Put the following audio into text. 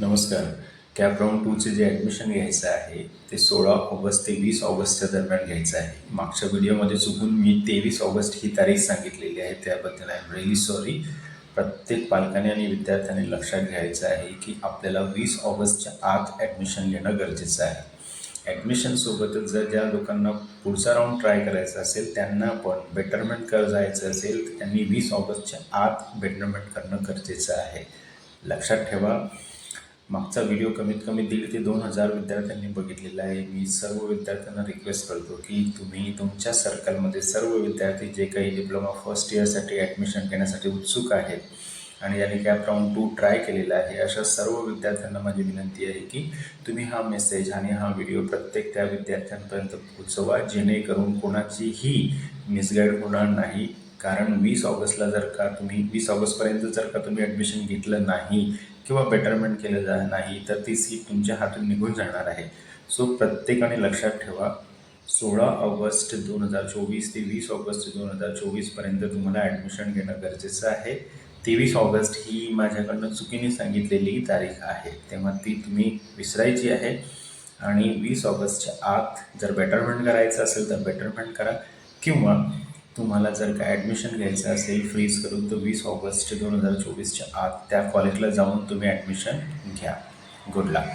नमस्कार. Cap round टूचे जे admission घ्यायचं आहे ते सोळा ऑगस्ट ते वीस ऑगस्टच्या दरम्यान घ्यायचं आहे. मागच्या व्हिडिओमध्ये चुकून मी तेवीस ऑगस्ट ही तारीख सांगितलेली आहे त्याबद्दल आय एम रिअली सॉरी प्रत्येक पालकाने आणि विद्यार्थ्यांनी लक्षात घ्यायचं आहे की आपल्याला वीस ऑगस्टच्या आत ॲडमिशन घेणं गरजेचं आहे. ॲडमिशनसोबतच जर ज्या लोकांना पुढचा राऊंड ट्राय करायचा असेल त्यांना पण बेटरमेंट कर जायचं असेल तर त्यांनी वीस ऑगस्टच्या आत बेटरमेंट करणं गरजेचं आहे. लक्षात ठेवा मागचा व्हिडिओ कमीत कमी दीड ते दोन हजार विद्यार्थ्यांनी बघितलेला आहे. मी सर्व विद्यार्थ्यांना रिक्वेस्ट करतो की तुम्ही तुमच्या सर्कलमध्ये सर्व विद्यार्थी जे काही डिप्लोमा फर्स्ट इयरसाठी ॲडमिशन घेण्यासाठी उत्सुक आहेत आणि याने कॅप राऊंड टू ट्राय केलेला आहे अशा सर्व विद्यार्थ्यांना माझी विनंती आहे की तुम्ही हा मेसेज आणि हा व्हिडिओ प्रत्येक त्या विद्यार्थ्यांपर्यंत पोचवा जेणेकरून कोणाचीही मिसगाईड होणार नाही. कारण वीस ऑगस्टला जर का तुम्ही वीस ऑगस्टपर्यंत जर का तुम्ही ॲडमिशन घेतलं नाही किंवा बेटरमेंट केलं जा नाही तर ती सीट तुमच्या हातून निघून जाणार आहे. सो प्रत्येकाने लक्षात ठेवा सोळा ऑगस्ट दोन हजार चोवीस ते वीस ऑगस्ट दोन हजार चोवीसपर्यंत तुम्हाला ॲडमिशन घेणं गरजेचं आहे. तेवीस ऑगस्ट ही माझ्याकडनं चुकीने सांगितलेली तारीख आहे तेव्हा ती तुम्ही विसरायची आहे. आणि वीस ऑगस्टच्या आत जर बेटरमेंट करायचं असेल तर बेटरमेंट करा. किंवा तुम्हाला जर काय ॲडमिशन घ्यायचं असेल फ्रीज करून तर वीस ऑगस्ट दोन हजार चोवीसच्या आत त्या कॉलेजला जाऊन तुम्ही ॲडमिशन घ्या. गुड लक